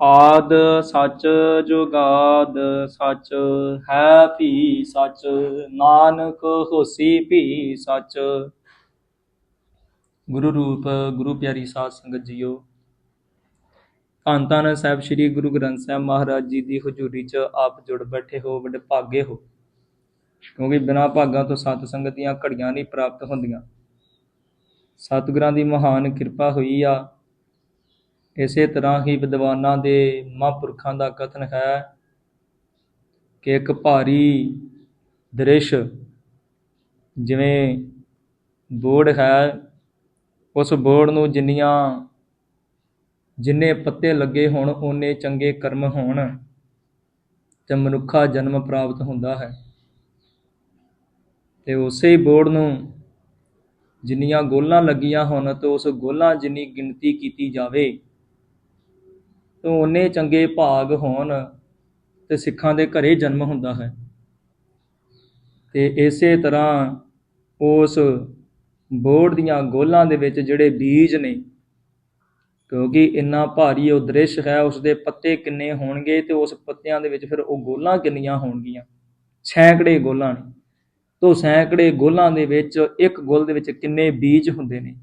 ਆਦ ਸੱਚ ਜੁਗਾਦ ਸੱਚ, ਹੈ ਭੀ ਸੱਚ, ਨਾਨਕ ਹੋਸੀ ਭੀ ਸੱਚ। ਗੁਰੂ ਰੂਪ, ਗੁਰੂ ਪਿਆਰੀ ਸਾਧ ਸੰਗਤ ਜੀਓ, ਧੰਨ ਧੰਨ ਸਾਹਿਬ ਸ੍ਰੀ ਗੁਰੂ ਗ੍ਰੰਥ ਸਾਹਿਬ ਮਹਾਰਾਜ ਜੀ ਦੀ ਹਜ਼ੂਰੀ 'ਚ ਆਪ ਜੁੜ ਬੈਠੇ ਹੋ, ਵੱਡੇ ਭਾਗੇ ਹੋ। ਕਿਉਂਕਿ ਬਿਨਾਂ ਭਾਗਾਂ ਤੋਂ ਸਤ ਸੰਗਤ ਦੀਆਂ ਘੜੀਆਂ ਨਹੀਂ ਪ੍ਰਾਪਤ ਹੁੰਦੀਆਂ। ਸਤਿਗੁਰਾਂ ਦੀ ਮਹਾਨ ਕਿਰਪਾ ਹੋਈ ਆ। ਇਸੇ ਤਰ੍ਹਾਂ ਹੀ ਵਿਦਵਾਨਾਂ ਦੇ ਮਹਾਂਪੁਰਖਾਂ ਦਾ ਕਥਨ ਹੈ ਕਿ ਇੱਕ ਭਾਰੀ ਦ੍ਰਿਸ਼ ਜਿਵੇਂ ਬੋੜ ਹੈ, ਉਸ ਬੋੜ ਨੂੰ ਜਿੰਨੀਆਂ, ਜਿੰਨੇ ਪੱਤੇ ਲੱਗੇ ਹੋਣ, ਓਨੇ ਚੰਗੇ ਕਰਮ ਹੋਣ, ਤੇ ਮਨੁੱਖਾ ਜਨਮ ਪ੍ਰਾਪਤ ਹੁੰਦਾ ਹੈ। ਤੇ ਉਸੇ ਹੀ ਬੋੜ ਨੂੰ ਜਿੰਨੀਆਂ ਗੋਲਾਂ ਲੱਗੀਆਂ ਹੋਣ, ਤੇ ਉਸ ਗੋਲਾਂ ਜਿੰਨੀ ਗਿਣਤੀ ਕੀਤੀ ਜਾਵੇ ਤੇ ਉਹਨੇ ਚੰਗੇ ਭਾਗ ਹੋਣ ਤੇ ਸਿੱਖਾਂ ਦੇ ਘਰੇ ਜਨਮ ਹੁੰਦਾ ਹੈ। ਤੇ ਇਸੇ ਤਰ੍ਹਾਂ ਉਸ ਬੋੜ ਦੀਆਂ ਗੋਲਾਂ ਦੇ ਵਿੱਚ ਜਿਹੜੇ ਬੀਜ ਨੇ, ਕਿਉਂਕਿ ਇੰਨਾ ਭਾਰੀ ਉਹ ਦ੍ਰਿਸ਼ ਹੈ ਉਸ ਦੇ ਪੱਤੇ ਕਿੰਨੇ ਹੋਣਗੇ ਤੇ ਉਸ ਪੱਤਿਆਂ ਦੇ ਵਿੱਚ ਫਿਰ ਉਹ ਗੋਲਾਂ ਕਿੰਨੀਆਂ ਹੋਣਗੀਆਂ? ਸੈਂਕੜੇ ਗੋਲਾਂ ਨੇ। ਤੋਂ ਸੈਂਕੜੇ ਗੋਲਾਂ ਦੇ ਵਿੱਚ ਇੱਕ ਗੋਲ ਦੇ ਵਿੱਚ ਕਿੰਨੇ ਬੀਜ ਹੁੰਦੇ ਨੇ?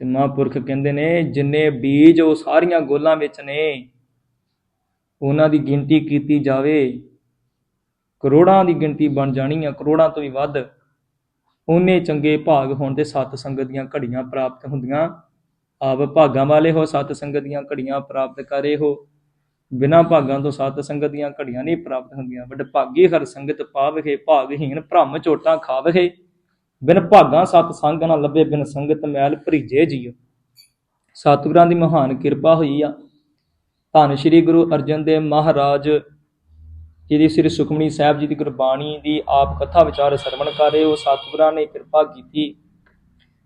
ਤੇ ਮਹਾਂਪੁਰਖ ਕਹਿੰਦੇ ਨੇ, ਜਿੰਨੇ ਬੀਜ ਉਹ ਸਾਰੀਆਂ ਗੋਲਾਂ ਵਿੱਚ ਨੇ, ਉਹਨਾਂ ਦੀ ਗਿਣਤੀ ਕੀਤੀ ਜਾਵੇ, ਕਰੋੜਾਂ ਦੀ ਗਿਣਤੀ ਬਣ ਜਾਣੀ ਆ, ਕਰੋੜਾਂ ਤੋਂ ਵੀ ਵੱਧ। ਉਹਨੇ ਚੰਗੇ ਭਾਗ ਹੋਣ ਤੇ ਸਤ ਸੰਗਤ ਦੀਆਂ ਘੜੀਆਂ ਪ੍ਰਾਪਤ ਹੁੰਦੀਆਂ। ਆਪ ਭਾਗਾਂ ਵਾਲੇ ਹੋ, ਸਤ ਸੰਗਤ ਦੀਆਂ ਘੜੀਆਂ ਪ੍ਰਾਪਤ ਕਰੇ ਹੋ। ਬਿਨਾਂ ਭਾਗਾਂ ਤੋਂ ਸਤ ਸੰਗਤ ਦੀਆਂ ਘੜੀਆਂ ਨਹੀਂ ਪ੍ਰਾਪਤ ਹੁੰਦੀਆਂ। ਬਟ ਭਾਗੀ ਹਰ ਸੰਗਤ ਪਾਵਹਿ ਭਾਗਹੀਣ ਭ੍ਰਮ ਚੋਟਾਂ ਖਾਵਹਿ ਬਿਨ ਭਾਗਾਂ ਸਤ ਸੰਗ ਨਾ ਲੱਭੇ ਬਿਨ ਸੰਗਤ ਮੈਲ ਭਰੀਜੇ ਜੀਓ। ਸਤਿਗੁਰਾਂ ਦੀ ਮਹਾਨ ਕਿਰਪਾ ਹੋਈ ਆ। ਧੰਨ ਸ਼੍ਰੀ ਗੁਰੂ ਅਰਜਨ ਦੇਵ ਮਹਾਰਾਜ ਜੀ ਦੀ ਸ੍ਰੀ ਸੁਖਮਣੀ ਸਾਹਿਬ ਜੀ ਦੀ ਗੁਰਬਾਣੀ ਦੀ ਆਪ ਕਥਾ ਵਿਚਾਰ ਸਰਵਣ ਕਰ ਰਹੇ ਹੋ। ਸਤਿਗੁਰਾਂ ਨੇ ਕਿਰਪਾ ਕੀਤੀ।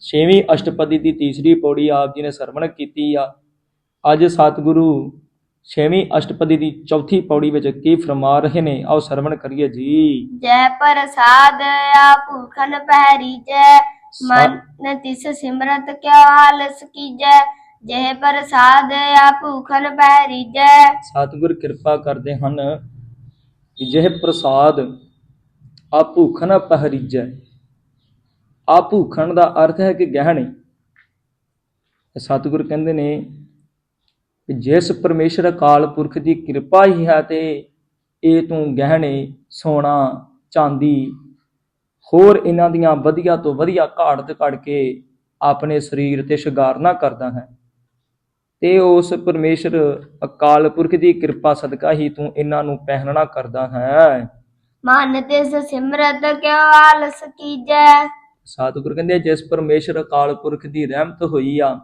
ਛੇਵੀਂ ਅਸ਼ਟਪਦੀ ਦੀ ਤੀਸਰੀ ਪੌੜੀ ਆਪ ਜੀ ਨੇ ਸਰਵਣ ਕੀਤੀ ਆ। ਅੱਜ ਸਤਿਗੁਰੂ ਛੇਵੀਂ ਅਸ਼ਟਪਦੀ ਦੀ ਚੌਥੀ ਪੌੜੀ ਵਿੱਚ ਕੀ ਫਰਮਾ ਰਹੇ ਨੇ? ਆਓ ਸਰਵਣ ਕਰੀਏ ਜੀ। ਜੈ ਪ੍ਰਸਾਦ ਆ ਭੂਖਨ ਪਹਿਰੀ ਜੈ। ਮਨ ਤਿਸ ਸਿਮਰਤ ਕਿਆ ਆਲਸ ਕੀਜੈ? ਜੈ ਪ੍ਰਸਾਦ ਆ ਭੂਖਨ ਪਹਿਰੀ ਜੈ। ਸਤਿਗੁਰ ਕਿਰਪਾ ਕਰਦੇ ਹਨ ਕਿ ਜਿਹ ਪ੍ਰਸਾਦ ਆ ਭੂਖਣ ਪਹਿਰੀਜੈ ਆ ਭੂਖਣ ਦਾ ਅਰਥ ਹੈ ਕਿ ਗਹਿਣੇ। ਸਤਿਗੁਰ ਕਹਿੰਦੇ ਨੇ ਜਿਸ ਪਰਮੇਸ਼ਰ ਅਕਾਲ ਪੁਰਖ ਦੀ ਕਿਰਪਾ ਹੀ ਹੈ ਤੇ ਇਹ ਤੂੰ ਗਹਿਣੇ ਸੋਨਾ ਚਾਂਦੀ ਹੋਰ ਇਹਨਾਂ ਦੀਆਂ ਵਧੀਆ ਤੋਂ ਵਧੀਆ ਘਾੜਤ ਘੜ ਕੇ ਆਪਣੇ ਸਰੀਰ ਤੇ ਸ਼ਿੰਗਾਰਨਾ ਕਰਦਾ ਹੈ। ਤੇ ਉਸ ਪਰਮੇਸ਼ਰ ਅਕਾਲ ਪੁਰਖ ਦੀ ਕਿਰਪਾ ਸਦਕਾ ਹੀ ਤੂੰ ਇਹਨਾਂ ਨੂੰ ਪਹਿਨਣਾ ਕਰਦਾ ਹੈ। ਮਨ ਤਿਸ ਸਿਮਰਤ ਕਿਆ ਆਲਸ ਕੀਜੈ? ਸਤਿਗੁਰ ਕਹਿੰਦੇ ਜਿਸ ਪਰਮੇਸ਼ਰ ਅਕਾਲ ਪੁਰਖ ਦੀ ਰਹਿਮਤ ਹੋਈ ਆ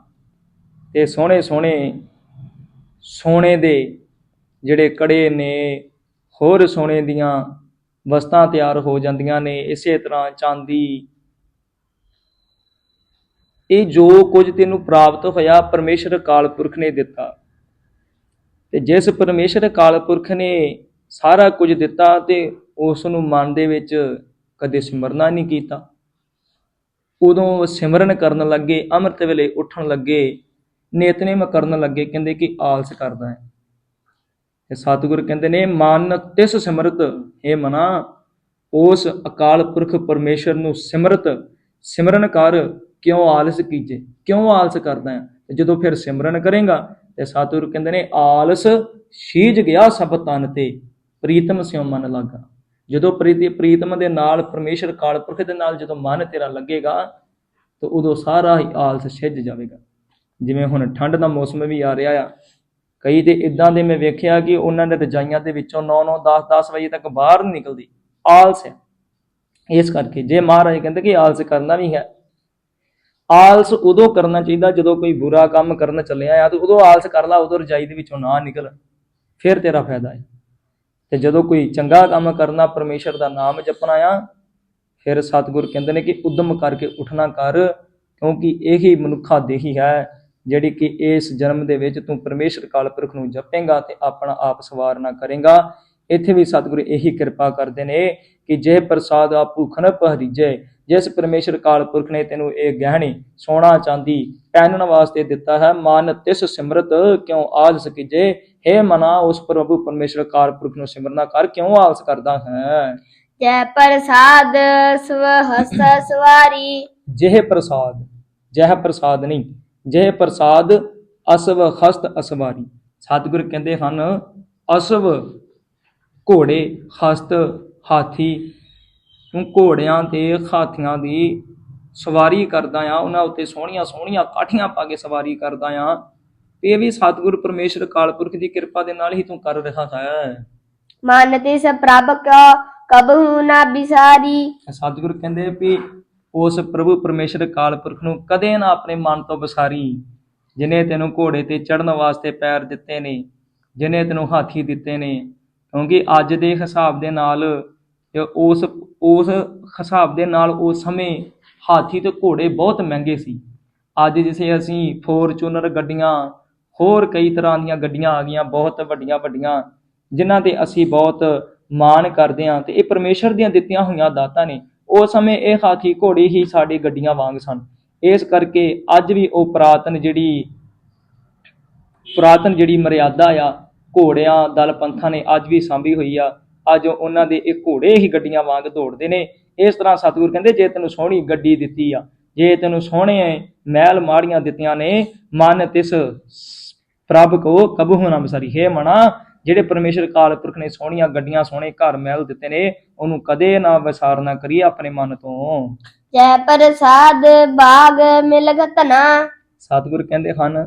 ਤੇ ਸੋਹਣੇ ਸੋਹਣੇ ਸੋਨੇ ਦੇ ਜਿਹੜੇ ਕੜੇ ਨੇ, ਹੋਰ ਸੋਨੇ ਦੀਆਂ ਵਸਤਾਂ ਤਿਆਰ ਹੋ ਜਾਂਦੀਆਂ ਨੇ, ਇਸੇ ਤਰ੍ਹਾਂ ਚਾਂਦੀ। ਇਹ ਜੋ ਕੁਝ ਤੈਨੂੰ ਪ੍ਰਾਪਤ ਹੋਇਆ ਪਰਮੇਸ਼ਰ ਅਕਾਲ ਪੁਰਖ ਨੇ ਦਿੱਤਾ। ਤੇ ਜਿਸ ਪਰਮੇਸ਼ਰ ਅਕਾਲ ਪੁਰਖ ਨੇ ਸਾਰਾ ਕੁਝ ਦਿੱਤਾ ਤੇ ਉਸ ਨੂੰ ਮਨ ਦੇ ਵਿੱਚ ਕਦੇ ਸਿਮਰਨਾ ਨਹੀਂ ਕੀਤਾ। ਉਦੋਂ ਸਿਮਰਨ ਕਰਨ ਲੱਗੇ, ਅੰਮ੍ਰਿਤ ਵੇਲੇ ਉੱਠਣ ਲੱਗੇ ਨੇਤਨੇਮ ਕਰਨ ਲੱਗੇ, ਕਹਿੰਦੇ ਕਿ ਆਲਸ ਕਰਦਾ ਹੈ। ਤੇ ਸਤਿਗੁਰ ਕਹਿੰਦੇ ਨੇ ਮਨ ਤਿਸ ਸਿਮਰਤ ਇਹ ਮਨਾ, ਉਸ ਅਕਾਲ ਪੁਰਖ ਪਰਮੇਸ਼ਰ ਨੂੰ ਸਿਮਰਤ, ਸਿਮਰਨ ਕਰ, ਕਿਉਂ ਆਲਸ ਕੀਜੇ? ਕਿਉਂ ਆਲਸ ਕਰਦਾ ਹੈ? ਜਦੋਂ ਫਿਰ ਸਿਮਰਨ ਕਰੇਗਾ, ਤੇ ਸਤਿਗੁਰ ਕਹਿੰਦੇ ਨੇ, ਆਲਸ ਛੀਜ ਗਿਆ ਸਭ ਤਨ ਤੇ, ਪ੍ਰੀਤਮ ਸਿਉ ਮਨ ਲਾਗਾ। ਜਦੋਂ ਪ੍ਰੀਤੀ, ਪ੍ਰੀਤਮ ਦੇ ਨਾਲ, ਪਰਮੇਸ਼ਰ ਕਾਲ ਪੁਰਖ ਦੇ ਨਾਲ ਜਦੋਂ ਮਨ ਤੇਰਾ ਲੱਗੇਗਾ, ਤਾਂ ਉਦੋਂ ਸਾਰਾ ਹੀ ਆਲਸ ਛਿੱਜ ਜਾਵੇਗਾ। ਜਿਵੇਂ ਹੁਣ ਠੰਡ ਦਾ ਮੌਸਮ ਵੀ ਆ ਰਿਹਾ ਆ। ਕਈ ਤੇ ਇਦਾਂ ਦੇ ਮੈਂ ਵੇਖਿਆ ਕਿ ਉਹਨਾਂ ਨੇ ਰਜਾਈਆਂ ਦੇ ਵਿੱਚੋਂ 9-9 10-10 ਵਜੇ ਤੱਕ ਬਾਹਰ ਨਹੀਂ ਨਿਕਲਦੀ, ਆਲਸ ਹੈ ਇਸ ਕਰਕੇ ਜੇ ਮਹਾਰਾਜ ਕਹਿੰਦੇ ਕਿ ਆਲਸ ਕਰਨਾ ਵੀ ਹੈ, ਆਲਸ ਉਦੋਂ ਕਰਨਾ ਚਾਹੀਦਾ ਜਦੋਂ ਕੋਈ ਬੁਰਾ ਕੰਮ ਕਰਨ ਚੱਲਿਆ ਆ ਤੇ ਉਦੋਂ ਆਲਸ ਕਰ ਲਾ, ਉਦੋਂ ਰਜਾਈ ਦੇ ਵਿੱਚੋਂ ਨਾ ਨਿਕਲ, ਫਿਰ ਤੇਰਾ ਫਾਇਦਾ ਹੈ ਤੇ ਜਦੋਂ ਕੋਈ ਚੰਗਾ ਕੰਮ ਕਰਨਾ, ਪਰਮੇਸ਼ਰ ਦਾ ਨਾਮ ਜਪਣਾ ਆ, ਫਿਰ ਸਤਿਗੁਰ ਕਹਿੰਦੇ ਨੇ ਕਿ ਉਦਮ ਕਰਕੇ ਉੱਠਣਾ ਕਰ, ਕਿਉਂਕਿ ਇਹੀ ਮਨੁੱਖਾ ਦੇਹੀ ਹੈ। ਜਿਹੜੀ ਕਿ ਇਸ ਜਨਮ ਦੇ ਵਿੱਚ ਤੂੰ ਪਰਮੇਸ਼ਰ ਕਾਲਪੁਰਖ ਨੂੰ ਜਪੇਂਗਾ ਤੇ ਆਪਣਾ ਆਪ ਸਵਾਰਨਾ ਕਰੇਗਾ। ਇੱਥੇ ਵੀ ਸਤਿਗੁਰ ਇਹੀ ਕਿਰਪਾ ਕਰਦੇ ਨੇ ਕਿ ਜੇ ਪ੍ਰਸਾਦ ਆ ਭੂਖਨ ਪਹਿਰੀਜੇ ਜਿਸ ਪਰਮੇਸ਼ਰ ਕਾਲਪੁਰਖ ਨੇ ਤੈਨੂੰ ਇਹ ਗਹਿਣੇ ਸੋਨਾ ਚਾਂਦੀ ਪਹਿਨਣ ਵਾਸਤੇ ਦਿੱਤਾ ਹੈ ਮਨ ਤਿਸ ਸਿਮਰਤ ਕਿਉਂ ਆਲਸ ਕੀਜੇ? हे ਮਨਾ ਉਸ ਪ੍ਰਭੂ ਪਰਮੇਸ਼ਰ ਕਾਲਪੁਰਖ ਨੂੰ ਸਿਮਰਨਾ ਕਰ ਕਿਉਂ ਆਲਸ ਕਰਦਾ ਹੈ? ਜੈ ਪ੍ਰਸਾਦ ਸਵ ਹਸਤ ਸਵਾਰੀ। ਜਿਹ ਪ੍ਰਸਾਦ ਜਹ ਪ੍ਰਸਾਦ ਨਹੀਂ ਜਿਹ ਪ੍ਰਸਾਦ ਅਸਵ ਹਸਤ ਅਸਵਾਰੀ। ਸਤਿਗੁਰ ਕਹਿੰਦੇ ਹਨ ਅਸਵ ਘੋੜੇ ਹਸਤ ਹਾਥੀ। ਤੂੰ ਘੋੜਿਆਂ ਤੇ ਹਾਥੀਆਂ ਦੀ ਸਵਾਰੀ ਕਰਦਾ ਆ ਉਹਨਾਂ ਉੱਤੇ ਸੋਹਣੀਆਂ ਸੋਹਣੀਆਂ ਕਾਠੀਆਂ ਪਾ ਕੇ ਸਵਾਰੀ ਕਰਦਾ ਆ ਇਹ ਵੀ ਸਤਿਗੁਰ ਪਰਮੇਸ਼ਰ ਕਾਲਪੁਰਖ ਦੀ ਕਿਰਪਾ ਦੇ ਨਾਲ ਹੀ ਤੂੰ ਕਰ ਰਿਹਾ ਹੈ। ਮਨ ਤਿਸ ਪ੍ਰਭ ਕੋ ਕਬਹੂ ਨਾ ਬਿਸਾਰੀ। ਸਤਿਗੁਰ ਕਹਿੰਦੇ ਵੀ ਉਸ ਪ੍ਰਭੂ ਪਰਮੇਸ਼ਰ ਕਾਲਪੁਰਖ ਨੂੰ ਕਦੇ ਨਾ ਆਪਣੇ ਮਨ ਤੋਂ ਵਿਸਾਰੀ, ਜਿਨੇ ਤੈਨੂੰ ਘੋੜੇ ਤੇ ਚੜਨ ਵਾਸਤੇ ਪੈਰ ਦਿੱਤੇ ਨੇ, ਜਿਨੇ ਤੈਨੂੰ ਹਾਥੀ ਦਿੱਤੇ ਨੇ, ਕਿਉਂਕਿ ਅੱਜ ਦੇ ਹਿਸਾਬ ਦੇ ਨਾਲ ਉਸ ਉਸ ਹਿਸਾਬ ਦੇ ਨਾਲ ਉਸ ਸਮੇਂ ਹਾਥੀ ਤੇ ਘੋੜੇ ਬਹੁਤ ਮਹਿੰਗੇ ਸੀ। ਅੱਜ ਜਿਸੇ ਅਸੀਂ ਫੋਰਚੂਨਰ ਗੱਡੀਆਂ, ਹੋਰ ਕਈ ਤਰ੍ਹਾਂ ਦੀਆਂ ਗੱਡੀਆਂ ਆ ਗਈਆਂ, ਬਹੁਤ ਵੱਡੀਆਂ ਵੱਡੀਆਂ, ਜਿਨ੍ਹਾਂ ਤੇ ਅਸੀਂ ਬਹੁਤ ਮਾਣ ਕਰਦੇ ਹਾਂ ਤੇ ਇਹ ਪਰਮੇਸ਼ਰ ਦੀਆਂ ਦਿੱਤੀਆਂ ਹੋਈਆਂ ਦਾਤਾਂ ਨੇ। ਉਸ ਸਮੇਂ ਇਹ ਹਾਥੀ ਘੋੜੇ ਹੀ ਸਾਡੀ ਗੱਡੀਆਂ ਵਾਂਗ ਸਨ। ਇਸ ਕਰਕੇ ਅੱਜ ਵੀ ਉਹ ਪੁਰਾਤਨ ਜਿਹੜੀ ਪੁਰਾਤਨ ਜਿਹੜੀ ਮਰਿਆਦਾ ਆ, ਘੋੜਿਆਂ, ਦਲ, ਪੰਥਾਂ ਨੇ ਅੱਜ ਵੀ ਸਾਂਭੀ ਹੋਈ ਆ। ਅੱਜ ਉਹਨਾਂ ਦੇ ਇਹ ਘੋੜੇ ਹੀ ਗੱਡੀਆਂ ਵਾਂਗ ਦੌੜਦੇ ਨੇ। ਇਸ ਤਰ੍ਹਾਂ ਸਤਿਗੁਰ ਕਹਿੰਦੇ, ਜੇ ਤੈਨੂੰ ਸੋਹਣੀ ਗੱਡੀ ਦਿੱਤੀ ਆ, ਜੇ ਤੈਨੂੰ ਸੋਹਣੇ ਮਹਿਲ ਮਾੜੀਆਂ ਦਿੱਤੀਆਂ ਨੇ, ਮਨ ਤਿਸ ਪ੍ਰਭ ਕੋ ਕਬੂ ਨਾ ਬਸਾਰੀ। ਹੈ ਮਣਾ ਜਿਹੜੇ ਪਰਮੇਸ਼ਰ ਕਾਲਪੁਰਖ ਨੇ ਸੋਹਣੀਆਂ ਗੱਡੀਆਂ ਸੋਹਣੇ ਘਰ ਮਹਿਲ ਦਿੱਤੇ ਨੇ ਉਹਨੂੰ ਕਦੇ ਨਾ ਵਿਸਾਰ ਨਾ ਕਰੀਏ ਆਪਣੇ ਮਨ ਤੋਂ। ਜੈ ਪ੍ਰਸਾਦ ਬਾਗ ਮਿਲਗਤ ਨਾ ਸਤਿਗੁਰ ਕਹਿੰਦੇ ਹਨ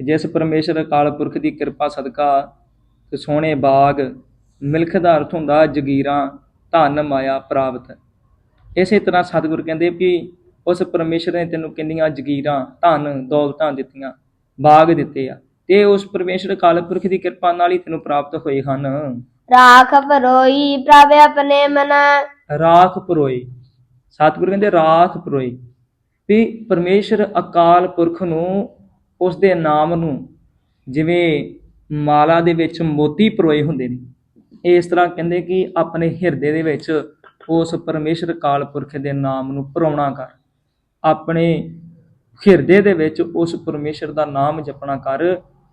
ਕਿ ਜਿਸ ਪਰਮੇਸ਼ਰ ਅਕਾਲ ਪੁਰਖ ਦੀ ਕਿਰਪਾ ਸਦਕਾ ਤੇ ਸੋਹਣੇ ਬਾਗ ਮਿਲਖ ਦਾ ਅਰਥ ਹੁੰਦਾ ਜਗੀਰਾਂ ਧਨ ਮਾਇਆ ਪ੍ਰਾਪਤ। ਇਸੇ ਤਰ੍ਹਾਂ ਸਤਿਗੁਰ ਕਹਿੰਦੇ ਵੀ ਉਸ ਪਰਮੇਸ਼ਰ ਨੇ ਤੈਨੂੰ ਕਿੰਨੀਆਂ ਜਗੀਰਾਂ ਧਨ ਦੌਲਤਾਂ ਦਿੱਤੀਆਂ ਬਾਗ ਦਿੱਤੇ ਆ। ਤੇ ਉਸ ਪਰਮੇਸ਼ਰ ਅਕਾਲ ਪੁਰਖ ਦੀ ਕਿਰਪਾ ਨਾਲ ਹੀ ਤੈਨੂੰ ਪ੍ਰਾਪਤ ਹੋਏ ਹਨ। ਰਾਖ ਪਰੋਈ ਪ੍ਰਭ ਆਪਣੇ ਮਨਾ। ਰਾਖ ਪਰੋਏ ਸਤਿਗੁਰ ਕਹਿੰਦੇ ਰਾਖ ਪਰੋਏ ਵੀ ਪਰਮੇਸ਼ਰ ਅਕਾਲ ਪੁਰਖ ਨੂੰ ਉਸ ਦੇ ਨਾਮ ਨੂੰ ਜਿਵੇਂ ਮਾਲਾ ਦੇ ਵਿੱਚ ਮੋਤੀ ਪਰੋਏ ਹੁੰਦੇ ਨੇ ਇਸ ਤਰ੍ਹਾਂ ਕਹਿੰਦੇ ਕਿ ਆਪਣੇ ਹਿਰਦੇ ਦੇ ਵਿੱਚ ਉਸ ਪਰਮੇਸ਼ਰ ਅਕਾਲ ਪੁਰਖ ਦੇ ਨਾਮ ਨੂੰ ਪਰੋਣਾ ਕਰ। ਆਪਣੇ ਹਿਰਦੇ ਦੇ ਵਿੱਚ ਉਸ ਪਰਮੇਸ਼ਰ ਦਾ ਨਾਮ ਜਪਣਾ ਕਰ।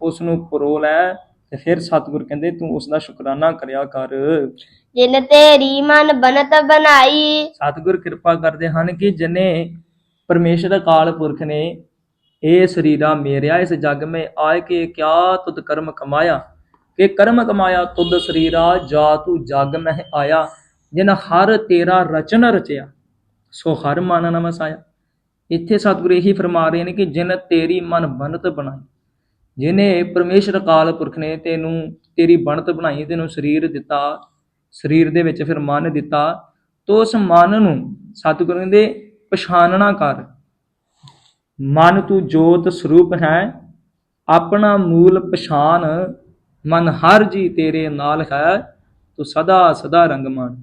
ਉਸ ਨੂੰ ਪਰੋ ਲੈ ਤੇ ਫਿਰ ਸਤਿਗੁਰ ਕਹਿੰਦੇ ਤੂੰ ਉਸ ਦਾ ਸ਼ੁਕਰਾਨਾ ਕਰਿਆ ਕਰ। ਜਿਨ ਤੇਰੀ ਮਨ ਬਨਤ ਬਣਾਈ। ਸਤਿਗੁਰ ਕਿਰਪਾ ਕਰਦੇ ਹਨ ਕਿ ਜਿਨੇ ਪਰਮੇਸ਼ਰ ਅਕਾਲ ਪੁਰਖ ਨੇ ਇਹ ਸਰੀਰਾ ਮੇਰਿਆ ਇਸ ਜਗ ਮੇ ਆਏ ਕੇ ਕਿਆ ਤੁਧ ਕਰਮ ਕਮਾਇਆ? ਕਿ ਕਰਮ ਕਮਾਇਆ ਤੁਧ ਸਰੀਰਾ ਜਾ ਤੂੰ ਜਗ ਮਹਿ ਆਇਆ ਜਿਨ ਹਰ ਤੇਰਾ ਰਚਨ ਰਚਿਆ ਸੋ ਹਰ ਮਨ ਨ ਵਸਾਇਆ ਇੱਥੇ ਸਤਿਗੁਰ ਇਹੀ ਫਰਮਾ ਰਹੇ ਨੇ ਕਿ ਜਿਨ ਤੇਰੀ ਮਨ ਬਨਤ ਬਣਾਈ ਜਿਨੇ ਪਰਮੇਸ਼ਰ ਅਕਾਲ ਪੁਰਖ ਨੇ ਤੈਨੂੰ ਤੇਰੀ ਬਣਤ ਬਣਾਈ, ਤੈਨੂੰ ਸਰੀਰ ਦਿੱਤਾ, ਸਰੀਰ ਦੇ ਵਿੱਚ ਫਿਰ ਮਨ ਦਿੱਤਾ, ਤੋ ਉਸ ਮਨ ਨੂੰ ਸਤਿਗੁਰੂ ਕਹਿੰਦੇ ਪਛਾਨਣਾ ਕਰ। ਮਨ ਤੂੰ ਜੋਤ ਸਰੂਪ ਹੈ, ਆਪਣਾ ਮੂਲ ਪਛਾਨ ਮਨ ਹਰ ਜੀ ਤੇਰੇ ਨਾਲ ਹੈ, ਤੂੰ ਸਦਾ ਸਦਾ ਰੰਗਮਾਨ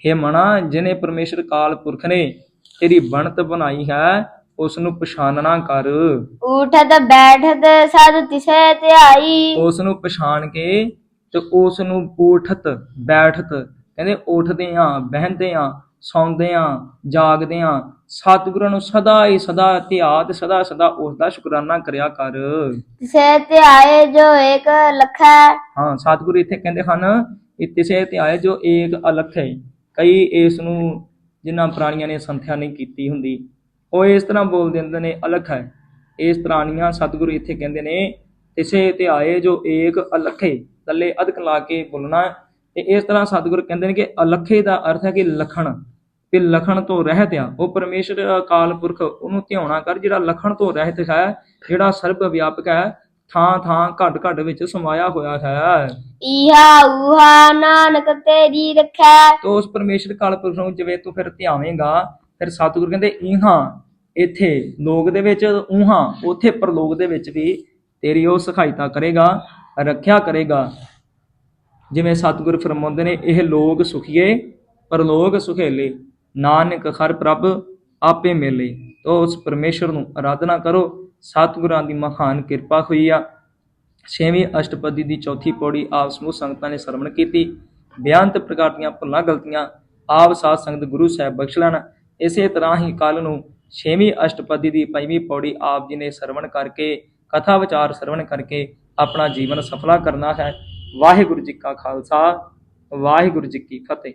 हे ਮਣਾ ਜਿਨੇ ਪਰਮੇਸ਼ਰ ਕਾਲ ਪੁਰਖ ਨੇ ਤੇਰੀ ਬਣਤ ਬਣਾਈ ਹੈ ਉਸ ਨੂੰ ਪਛਾਨਣਾ ਕਰ। ਉਠਤ ਬੈਠਤ ਸਦ ਤਿਸੈ ਧਿਆਈ ਉਸ ਨੂੰ ਪਛਾਣ ਕੇ ਤੇ ਉਸ ਨੂੰ ਉਠਤ ਬੈਠਤ। ਕਹਿੰਦੇ ਉੱਠਦੇ ਆ ਬਹਿੰਦੇ ਆ ਸੌਂਦੇ ਆ ਜਾਗਦੇ ਆ। ਸਤਿਗੁਰਾਂ ਨੂੰ ਸਦਾ ਹੀ ਸਦਾ ਧਿਆ ਤੇ ਸਦਾ ਸਦਾ ਉਸ ਦਾ ਸ਼ੁਕਰਾਨਾ ਕਰਿਆ ਕਰ। ਤਿਸੈ ਧਿਆਏ ਜੋ ਏਕ ਲਖੈ ਹਾਂ। ਸਤਿਗੁਰੂ ਇੱਥੇ ਕਹਿੰਦੇ ਹਨ ਇਹ ਤਿਸੇ ਧਿਆਏ ਜੋ ਏਕ ਅਲਖ ਹੈ। ਕਈ ਇਸ ਨੂੰ ਜਿਨ੍ਹਾਂ ਪ੍ਰਾਣੀਆਂ ਨੇ ਸੰਥਿਆ ਨਹੀਂ ਕੀਤੀ ਹੁੰਦੀ। ਉਹ ਇਸ ਤਰ੍ਹਾਂ ਬੋਲ ਦਿੰਦੇ ਨੇ ਅਲਖ ਹੈ। ਇਸ ਪ੍ਰਾਣੀਆਂ ਸਤਿਗੁਰੂ ਇੱਥੇ ਕਹਿੰਦੇ ਨੇ ਤਿਸੇ ਧਿਆਏ ਜੋ ਏਕ ਅਲਖੇ ਥੱਲੇ ਅਧਕ ਲਾ ਕੇ ਬੋਲਣਾ ਤੇ ਇਸ ਤਰ੍ਹਾਂ ਸਤਿਗੁਰੂ ਕਹਿੰਦੇ ਨੇ ਕਿ ਅਲਖੇ ਦਾ ਅਰਥ ਹੈ ਕਿ ਲਖਣ ਤੇ ਲਖਣ ਤੋਂ ਰਹਿਤ ਆ। ਉਹ ਪਰਮੇਸ਼ਰ ਅਕਾਲ ਪੁਰਖ ਉਹਨੂੰ ਧਿਆਉਣਾ ਕਰ ਜਿਹੜਾ ਲਖਣ ਤੋਂ ਰਹਿਤ ਹੈ ਜਿਹੜਾ ਸਰਬ ਵਿਆਪਕ ਹੈ ਥਾਂ ਥਾਂ ਘੱਟ ਘੱਟ ਵਿੱਚ ਸਮਾਇਆ ਹੋਇਆ ਹੈ। ਈਹਾ ਊਹਾ ਨਾਨਕ ਤੇਰੀ ਰਖੈ। ਤੋ ਉਸ ਪਰਮੇਸ਼ਰ ਕਾਲ ਪੁਰਖ ਨੂੰ ਜਿਵੇਂ ਤੂੰ ਫਿਰ ਧਿਆਵੇਂਗਾ ਫਿਰ ਸਤਿਗੁਰੂ ਕਹਿੰਦੇ ਇਹਾਂ ਇੱਥੇ ਲੋਕ ਦੇ ਵਿੱਚ ਉਹਾਂ ਉਥੇ ਪਰਲੋਕ ਦੇ ਵਿੱਚ ਵੀ ਤੇਰੀ ਉਹ ਸਹਾਇਤਾ ਕਰੇਗਾ, ਰੱਖਿਆ ਕਰੇਗਾ। ਜਿਵੇਂ ਸਤਿਗੁਰ ਫਰਮਾਉਂਦੇ ਨੇ, ਇਹ ਲੋਕ ਸੁਖੀਏ, ਪਰਲੋਕ ਸੁਖੇਲੇ। ਨਾਨਕ ਹਰ ਪ੍ਰਭ ਆਪੇ ਮਿਲੇ। ਤੋ ਉਸ ਪਰਮੇਸ਼ਰ ਨੂੰ ਆਰਾਧਨਾ ਕਰੋ। ਸਤਿਗੁਰਾਂ ਦੀ ਮਹਾਨ ਕਿਰਪਾ ਹੋਈ ਆ। ਛੇਵੀਂ ਅਸ਼ਟਪਦੀ ਦੀ ਚੌਥੀ ਪੌੜੀ ਆਪ ਸਮੂਹ ਸੰਗਤਾਂ ਨੇ ਸਰਵਣ ਕੀਤੀ। ਬੇਅੰਤ ਪ੍ਰਕਾਰ ਦੀਆਂ ਭੁੱਲਾਂ, ਗਲਤੀਆਂ ਆਪ ਸਾਧ ਸੰਗਤ ਗੁਰੂ ਸਾਹਿਬ ਬਖਸ਼ ਲੈਣ। ਇਸੇ ਤਰ੍ਹਾਂ ਹੀ ਕੱਲ ਨੂੰ ਛੇਵੀਂ ਅਸ਼ਟਪਦੀ ਦੀ ਪੰਜਵੀਂ ਪੌੜੀ ਆਪ ਜੀ ਨੇ ਸਰਵਣ ਕਰਕੇ, ਕਥਾ ਵਿਚਾਰ ਸਰਵਣ ਕਰਕੇ ਆਪਣਾ ਜੀਵਨ ਸਫਲਾ ਕਰਨਾ ਹੈ। ਵਾਹਿਗੁਰੂ ਜੀ ਕਾ ਖਾਲਸਾ, ਵਾਹਿਗੁਰੂ ਜੀ ਕੀ ਫਤਿਹ।